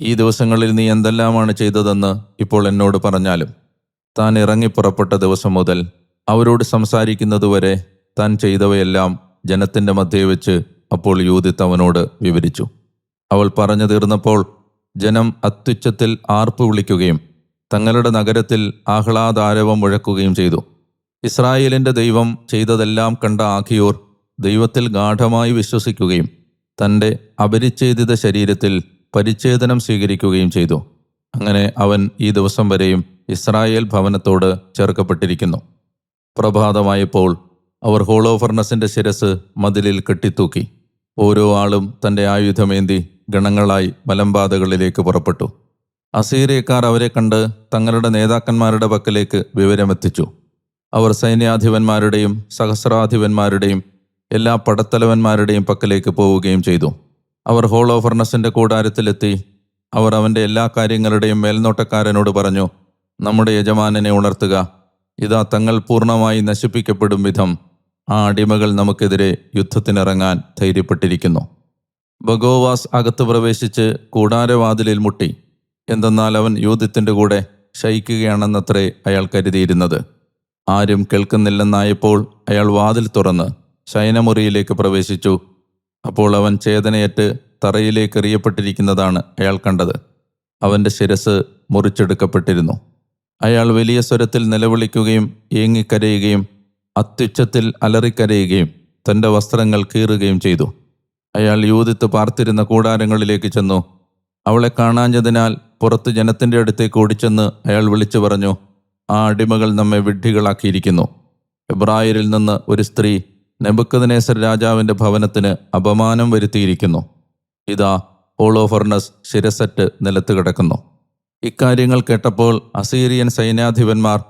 ഈ ദിവസങ്ങളിൽ നീ എന്തെല്ലാമാണ് ചെയ്തതെന്ന് ഇപ്പോൾ എന്നോട് പറഞ്ഞാലും താൻ ഇറങ്ങി പുറപ്പെട്ട ദിവസം മുതൽ അവരോട് സംസാരിക്കുന്നതുവരെ താൻ ചെയ്തവയെല്ലാം ജനത്തിന്റെ മധ്യേ വെച്ച് അപ്പോൾ യൂതിത്ത് അവനോട് വിവരിച്ചു. അവൾ പറഞ്ഞു തീർന്നപ്പോൾ ജനം അത്യുച്ചത്തിൽ ആർപ്പ് വിളിക്കുകയും തങ്ങളുടെ നഗരത്തിൽ ആഹ്ലാദാരവം മുഴക്കുകയും ചെയ്തു. ഇസ്രായേലിന്റെ ദൈവം ചെയ്തതെല്ലാം കണ്ട ആഖിയോർ ദൈവത്തിൽ ഗാഠമായി വിശ്വസിക്കുകയും തന്റെ അപരിച്ഛേദിത ശരീരത്തിൽ പരിച്ഛേദനം സ്വീകരിക്കുകയും ചെയ്തു. അങ്ങനെ അവൻ ഈ ദിവസം വരെയും ഇസ്രായേൽ ഭവനത്തോട് ചേർക്കപ്പെട്ടിരിക്കുന്നു. പ്രഭാതമായപ്പോൾ അവർ ഹോളോഫർണസിന്റെ ശിരസ് മതിലിൽ കെട്ടിത്തൂക്കി. ഓരോ ആളും തന്റെ ആയുധമേന്തി ഗണങ്ങളായി മലമ്പാതകളിലേക്ക് പുറപ്പെട്ടു. അസീറിയക്കാർ അവരെ കണ്ട് തങ്ങളുടെ നേതാക്കന്മാരുടെ പക്കലേക്ക് വിവരമെത്തിച്ചു. അവർ സൈന്യാധിപന്മാരുടെയും സഹസ്രാധിപന്മാരുടെയും എല്ലാ പടത്തലവന്മാരുടെയും പക്കലേക്ക് പോവുകയും ചെയ്തു. അവർ ഹോളോഫർണസിന്റെ കൂടാരത്തിലെത്തി. അവർ അവന്റെ എല്ലാ കാര്യങ്ങളുടെയും മേൽനോട്ടക്കാരനോട് പറഞ്ഞു നമ്മുടെ യജമാനനെ ഉണർത്തുക. ഇതാ തങ്ങൾ പൂർണമായി നശിപ്പിക്കപ്പെടും വിധം. ആ അടിമകൾ നമുക്കെതിരെ യുദ്ധത്തിനിറങ്ങാൻ ധൈര്യപ്പെട്ടിരിക്കുന്നു. ബഗോവാസ് അകത്ത് പ്രവേശിച്ച് കൂടാരവാതിലിൽ മുട്ടി. എന്തെന്നാൽ അവൻ യൂതിത്തിന്റെ കൂടെ ശയിക്കുകയാണെന്നത്രേ അയാൾ കരുതിയിരുന്നത്. ആരും കേൾക്കുന്നില്ലെന്നായപ്പോൾ അയാൾ വാതിൽ തുറന്ന് ശയനമുറിയിലേക്ക് പ്രവേശിച്ചു. അപ്പോൾ അവൻ ചേതനയേറ്റ് തറയിലേക്ക് എറിയപ്പെട്ടിരിക്കുന്നതാണ് അയാൾ കണ്ടത്. അവന്റെ ശിരസ് മുറിച്ചെടുക്കപ്പെട്ടിരുന്നു. അയാൾ വലിയ സ്വരത്തിൽ നിലവിളിക്കുകയും ഏങ്ങിക്കരയുകയും അത്യുച്ചത്തിൽ അലറിക്കരയുകയും തന്റെ വസ്ത്രങ്ങൾ കീറുകയും ചെയ്തു. അയാൾ യൂതിത്ത് പാർത്തിരുന്ന കൂടാരങ്ങളിലേക്ക് ചെന്നു. അവളെ കാണാഞ്ഞതിനാൽ പുറത്ത് ജനത്തിന്റെ അടുത്തേക്ക് ഓടിച്ചെന്ന് അയാൾ വിളിച്ചു പറഞ്ഞു ആ അടിമകൾ നമ്മെ വിഡ്ഢികളാക്കിയിരിക്കുന്നു. എബ്രായരിൽ നിന്ന് ഒരു സ്ത്രീ നെബുക്കദ്നേസർ രാജാവിന്റെ ഭവനത്തിന് അപമാനം വരുത്തിയിരിക്കുന്നു. ഇതാ ഹോളോഫർണസ് ശിരസറ്റ് നിലത്ത് കിടക്കുന്നു. ഇക്കാര്യങ്ങൾ കേട്ടപ്പോൾ അസീറിയൻ സൈന്യാധിപന്മാർ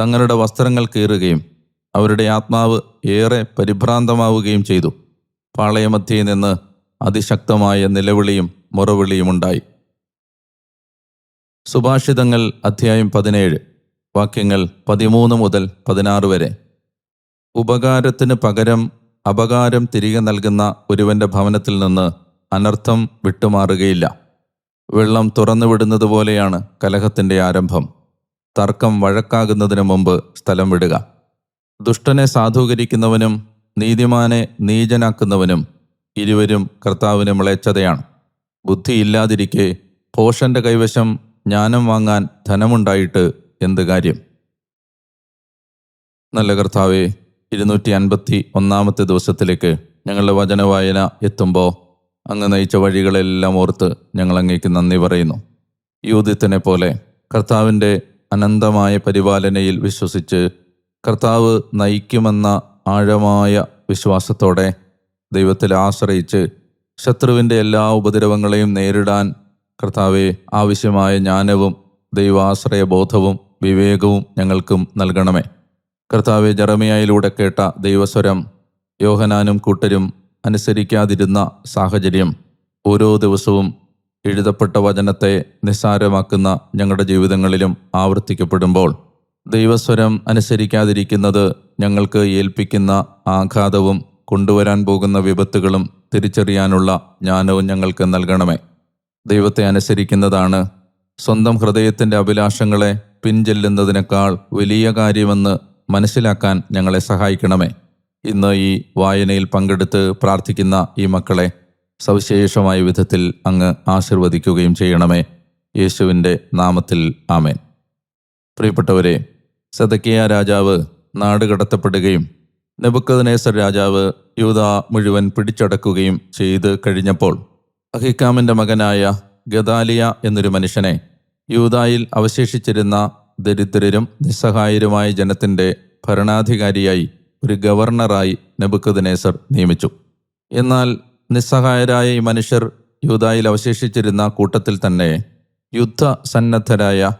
തങ്ങളുടെ വസ്ത്രങ്ങൾ കീറുകയും അവരുടെ ആത്മാവ് ഏറെ പരിഭ്രാന്തമാവുകയും ചെയ്തു. പാളയമധ്യയിൽ നിന്ന് അതിശക്തമായ നിലവിളിയും മുറവിളിയും ഉണ്ടായി. സുഭാഷിതങ്ങൾ അധ്യായം പതിനേഴ്. വാക്യങ്ങൾ പതിമൂന്ന് മുതൽ പതിനാറ് വരെ. ഉപകാരത്തിന് പകരം അപകാരം തിരികെ നൽകുന്ന ഒരുവന്റെ ഭവനത്തിൽ നിന്ന് അനർത്ഥം വിട്ടുമാറുകയില്ല. വെള്ളം തുറന്നു വിടുന്നത് പോലെയാണ് കലഹത്തിന്റെ ആരംഭം. തർക്കം വഴക്കാകുന്നതിന് മുമ്പ് സ്ഥലം വിടുക. ദുഷ്ടനെ സാധൂകരിക്കുന്നവനും നീതിമാനെ നീചനാക്കുന്നവനും ഇരുവരും കർത്താവിന് മിളച്ചതയാണ് ബുദ്ധിയില്ലാതിരിക്കെ പോഷന്റെ കൈവശം ജ്ഞാനം വാങ്ങാൻ ധനമുണ്ടായിട്ട് എന്ത് കാര്യം? നല്ല കർത്താവെ ഇരുന്നൂറ്റി അൻപത്തി ഒന്നാമത്തെ ദിവസത്തിലേക്ക് ഞങ്ങളുടെ വചനവായന എത്തുമ്പോൾ അങ്ങ് നയിച്ച വഴികളെല്ലാം ഓർത്ത് ഞങ്ങൾ അങ്ങേക്ക് നന്ദി പറയുന്നു. യൂതിത്തിനെ പോലെ കർത്താവിന്റെ അനന്തമായ പരിപാലനയിൽ വിശ്വസിച്ച് കർത്താവ് നയിക്കുമെന്ന ആഴമായ വിശ്വാസത്തോടെ ദൈവത്തിൽ ആശ്രയിച്ച് ശത്രുവിന്റെ എല്ലാ ഉപദ്രവങ്ങളെയും നേരിടാൻ കർത്താവെ ആവശ്യമായ ജ്ഞാനവും ദൈവാശ്രയ ബോധവും വിവേകവും ഞങ്ങൾക്കും നൽകണമേ. കർത്താവെ ജറമിയായിലൂടെ കേട്ട ദൈവസ്വരം യോഹനാനും കൂട്ടരും അനുസരിക്കാതിരുന്ന സാഹചര്യം ഓരോ ദിവസവും എഴുതപ്പെട്ട വചനത്തെ നിസ്സാരമാക്കുന്ന ഞങ്ങളുടെ ജീവിതങ്ങളിലും ആവർത്തിക്കപ്പെടുമ്പോൾ ദൈവസ്വരം അനുസരിക്കാതിരിക്കുന്നത് ഞങ്ങൾക്ക് ഏൽപ്പിക്കുന്ന ആഘാതവും കൊണ്ടുവരാൻ പോകുന്ന വിപത്തുകളും തിരിച്ചറിയാനുള്ള ജ്ഞാനവും ഞങ്ങൾക്ക് നൽകണമേ. ദൈവത്തെ അനുസരിക്കുന്നതാണ് സ്വന്തം ഹൃദയത്തിന്റെ അഭിലാഷങ്ങളെ പിൻചെല്ലുന്നതിനേക്കാൾ വലിയ കാര്യമെന്ന് മനസ്സിലാക്കാൻ ഞങ്ങളെ സഹായിക്കണമേ. ഇന്ന് ഈ വായനയിൽ പങ്കെടുത്ത് പ്രാർത്ഥിക്കുന്ന ഈ മക്കളെ സവിശേഷമായ വിധത്തിൽ അങ്ങ് ആശീർവദിക്കുകയും ചെയ്യണമേ. യേശുവിന്റെ നാമത്തിൽ ആമേൻ. പ്രിയപ്പെട്ടവരെ സദക്കിയ രാജാവ് നാട് കടത്തപ്പെടുകയും നെബുക്കദനേസർ രാജാവ് യൂത മുഴുവൻ പിടിച്ചടക്കുകയും ചെയ്ത് കഴിഞ്ഞപ്പോൾ അഹിക്കാമിന്റെ മകനായ ഗദാലിയ എന്നൊരു മനുഷ്യനെ യൂതായിൽ അവശേഷിച്ചിരുന്ന ദരിദ്രരും നിസ്സഹായരുമായ ജനത്തിന്റെ ഭരണാധികാരിയായി ഒരു ഗവർണറായി നെബുക്കദ്നേസർ നിയമിച്ചു. എന്നാൽ നിസ്സഹായരായ ഈ മനുഷ്യർ യൂതായിൽ അവശേഷിച്ചിരുന്ന കൂട്ടത്തിൽ തന്നെ യുദ്ധ സന്നദ്ധരായ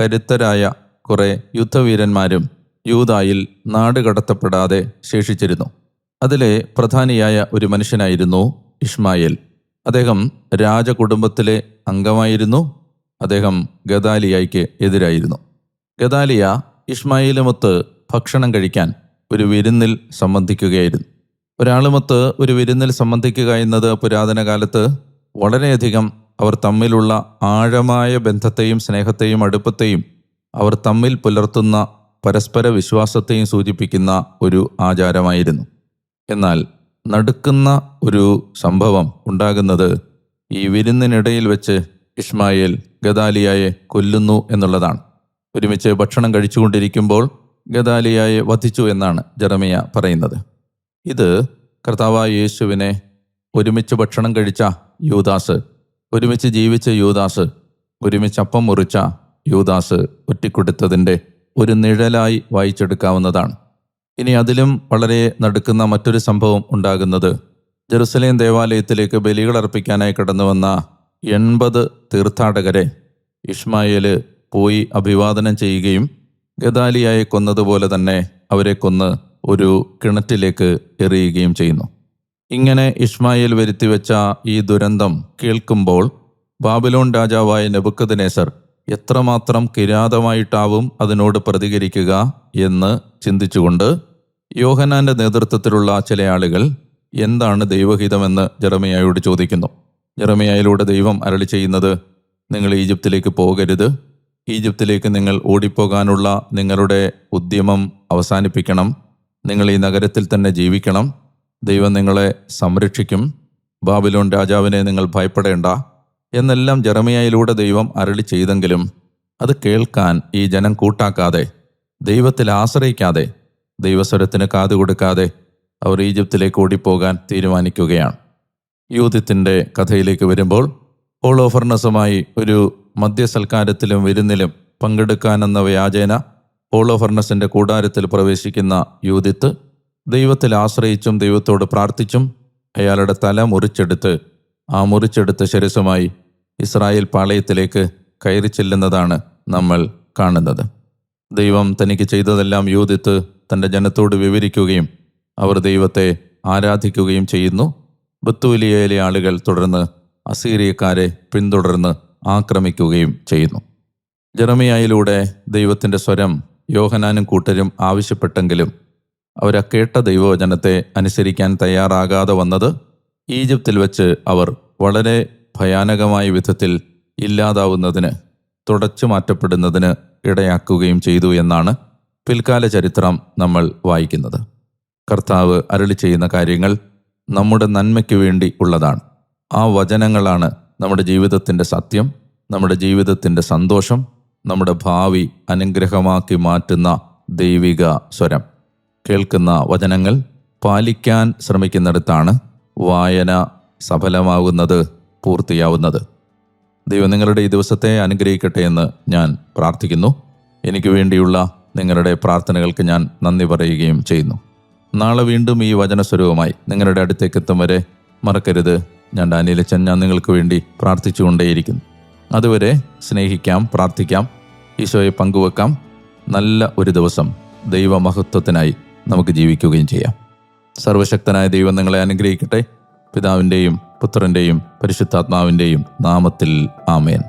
കരുത്തരായ കുറേ യുദ്ധവീരന്മാരും യൂതായിൽ നാട് കടത്തപ്പെടാതെ ശേഷിച്ചിരുന്നു. അതിലെ പ്രധാനിയായ ഒരു മനുഷ്യനായിരുന്നു ഇഷ്മായേൽ. അദ്ദേഹം രാജകുടുംബത്തിലെ അംഗമായിരുന്നു. അദ്ദേഹം ഗദാലിയായിക്ക് എതിരായിരുന്നു. ഗദാലിയ ഇഷ്മായിലുമൊത്ത് ഭക്ഷണം കഴിക്കാൻ ഒരു വിരുന്നിൽ സംബന്ധിക്കുകയായിരുന്നു. ഒരാളുമൊത്ത് ഒരു വിരുന്നിൽ സംബന്ധിക്കുക എന്നത് പുരാതന കാലത്ത് വളരെയധികം അവർ തമ്മിലുള്ള ആഴമായ ബന്ധത്തെയും സ്നേഹത്തെയും അടുപ്പത്തെയും അവർ തമ്മിൽ പുലർത്തുന്ന പരസ്പര വിശ്വാസത്തെയും സൂചിപ്പിക്കുന്ന ഒരു ആചാരമായിരുന്നു. എന്നാൽ നടുക്കുന്ന ഒരു സംഭവം ഉണ്ടാകുന്നത് ഈ വിരുന്നിനിടയിൽ വെച്ച് ഇഷ്മായേൽ ഗദാലിയായെ കൊല്ലുന്നു എന്നുള്ളതാണ്. ഒരുമിച്ച് ഭക്ഷണം കഴിച്ചുകൊണ്ടിരിക്കുമ്പോൾ ഗദാലിയായെ വധിച്ചു എന്നാണ് ജെറമിയ പറയുന്നത്. ഇത് കർത്താവായ യേശുവിനെ ഒരുമിച്ച് ഭക്ഷണം കഴിച്ച യൂദാസ് ഒരുമിച്ച് ജീവിച്ച യൂദാസ് ഒരുമിച്ച് അപ്പം മുറിച്ച യൂദാസ് ഒറ്റിക്കൊടുത്തതിന്റെ ഒരു നിഴലായി വായിച്ചെടുക്കാവുന്നതാണ്. ഇനി അതിലും വളരെ നടുക്കുന്ന മറ്റൊരു സംഭവം ഉണ്ടാകുന്നത് ജെറുസലേം ദേവാലയത്തിലേക്ക് ബലികൾ അർപ്പിക്കാനായി കടന്നു വന്ന എൺപത് തീർത്ഥാടകരെ ഇഷ്മായേൽ പോയി അഭിവാദനം ചെയ്യുകയും ഗദാലിയായെ കൊന്നതുപോലെ തന്നെ അവരെ കൊന്ന് ഒരു കിണറ്റിലേക്ക് എറിയുകയും ചെയ്യുന്നു. ഇങ്ങനെ ഇസ്മായിൽ വരുത്തിവെച്ച ഈ ദുരന്തം കേൾക്കുമ്പോൾ ബാബിലോൺ രാജാവായ നെബുക്കദ്നേസർ എത്രമാത്രം കിരാതമായിട്ടാവും അതിനോട് പ്രതികരിക്കുക എന്ന് ചിന്തിച്ചുകൊണ്ട് യോഹനാന്റെ നേതൃത്വത്തിലുള്ള ചില ആളുകൾ എന്താണ് ദൈവഹിതമെന്ന് ജെറമിയായോട് ചോദിക്കുന്നു. ജെറമിയായിലൂടെ ദൈവം അരളി ചെയ്യുന്നത് നിങ്ങൾ ഈജിപ്തിലേക്ക് പോകരുത് ഈജിപ്തിലേക്ക് നിങ്ങൾ ഓടിപ്പോകാനുള്ള നിങ്ങളുടെ ഉദ്യമം അവസാനിപ്പിക്കണം. നിങ്ങൾ ഈ നഗരത്തിൽ തന്നെ ജീവിക്കണം. ദൈവം നിങ്ങളെ സംരക്ഷിക്കും. ബാബിലോൺ രാജാവിനെ നിങ്ങൾ ഭയപ്പെടേണ്ട. എന്നെല്ലാം ജെറമിയായിലൂടെ ദൈവം അരളി ചെയ്തെങ്കിലും അത് കേൾക്കാൻ ഈ ജനം കൂട്ടാക്കാതെ ദൈവത്തിൽ ആശ്രയിക്കാതെ ദൈവസ്വരത്തിന് കാതു കൊടുക്കാതെ അവർ ഈജിപ്തിലേക്ക് ഓടിപ്പോകാൻ തീരുമാനിക്കുകയാണ്. യൂതിത്തിന്റെ കഥയിലേക്ക് വരുമ്പോൾ ഹോളോഫർണസുമായി ഒരു മദ്യസൽക്കാരത്തിലും വിരുന്നിലും പങ്കെടുക്കാനെന്ന വ്യാജേന ഹോളോഫർണസിന്റെ കൂടാരത്തിൽ പ്രവേശിക്കുന്ന യൂതിത്ത് ദൈവത്തിൽ ആശ്രയിച്ചും ദൈവത്തോട് പ്രാർത്ഥിച്ചും അയാളുടെ തല മുറിച്ചെടുത്ത് ആ മുറിച്ചെടുത്ത ശിരസുമായി ഇസ്രായേൽ പാളയത്തിലേക്ക് കയറി ചെല്ലുന്നതാണ് നമ്മൾ കാണുന്നത്. ദൈവം തനിക്ക് ചെയ്തതെല്ലാം യൂതിത്ത് തന്റെ ജനത്തോട് വിവരിക്കുകയും അവർ ദൈവത്തെ ആരാധിക്കുകയും ചെയ്യുന്നു. ബത്തൂലിയയിലെ ആളുകൾ തുടർന്ന് അസീറിയക്കാരെ പിന്തുടർന്ന് ആക്രമിക്കുകയും ചെയ്യുന്നു. ജെറമിയായിലൂടെ ദൈവത്തിന്റെ സ്വരം യോഹനാനും കൂട്ടരും ആവശ്യപ്പെട്ടെങ്കിലും അവരാ കേട്ട ദൈവവചനത്തെ അനുസരിക്കാൻ തയ്യാറാകാതെ വന്നത് ഈജിപ്തിൽ വെച്ച് അവർ വളരെ ഭയാനകമായ വിധത്തിൽ ഇല്ലാതാവുന്നതിന് തുടച്ചു മാറ്റപ്പെടുന്നതിന് ഇടയാക്കുകയും ചെയ്തു എന്നാണ് പിൽക്കാല ചരിത്രം നമ്മൾ വായിക്കുന്നത്. കർത്താവ് അരളി ചെയ്യുന്ന കാര്യങ്ങൾ നമ്മുടെ നന്മയ്ക്ക് വേണ്ടി ഉള്ളതാണ്. ആ വചനങ്ങളാണ് നമ്മുടെ ജീവിതത്തിന്റെ സത്യം നമ്മുടെ ജീവിതത്തിന്റെ സന്തോഷം നമ്മുടെ ഭാവി അനുഗ്രഹമാക്കി മാറ്റുന്ന ദൈവിക സ്വരം. കേൾക്കുന്ന വചനങ്ങൾ പാലിക്കാൻ ശ്രമിക്കുന്നിടത്താണ് വായന സഫലമാകുന്നത് പൂർത്തിയാവുന്നത്. ദൈവം നിങ്ങളുടെ ഈ ദിവസത്തെ അനുഗ്രഹിക്കട്ടെ എന്ന് ഞാൻ പ്രാർത്ഥിക്കുന്നു. എനിക്ക് വേണ്ടിയുള്ള നിങ്ങളുടെ പ്രാർത്ഥനകൾക്ക് ഞാൻ നന്ദി പറയുകയും ചെയ്യുന്നു. നാളെ വീണ്ടും ഈ വചനസ്വരൂപമായി നിങ്ങളുടെ അടുത്തേക്ക് എത്തും വരെ മറക്കരുത്. ഞാൻ ഡാനിയലച്ചൻ ഞാൻ നിങ്ങൾക്ക് വേണ്ടി പ്രാർത്ഥിച്ചുകൊണ്ടേയിരിക്കുന്നു. അതുവരെ സ്നേഹിക്കാം പ്രാർത്ഥിക്കാം. ഈശോയെ പങ്കുവെക്കാം. നല്ല ഒരു ദിവസം ദൈവമഹത്വത്തിനായി നമുക്ക് ജീവിക്കുകയും ചെയ്യാം. സർവശക്തനായ ദൈവം നിങ്ങളെ അനുഗ്രഹിക്കട്ടെ. പിതാവിന്റെയും പുത്രന്റെയും പരിശുദ്ധാത്മാവിന്റെയും നാമത്തിൽ ആമേൻ.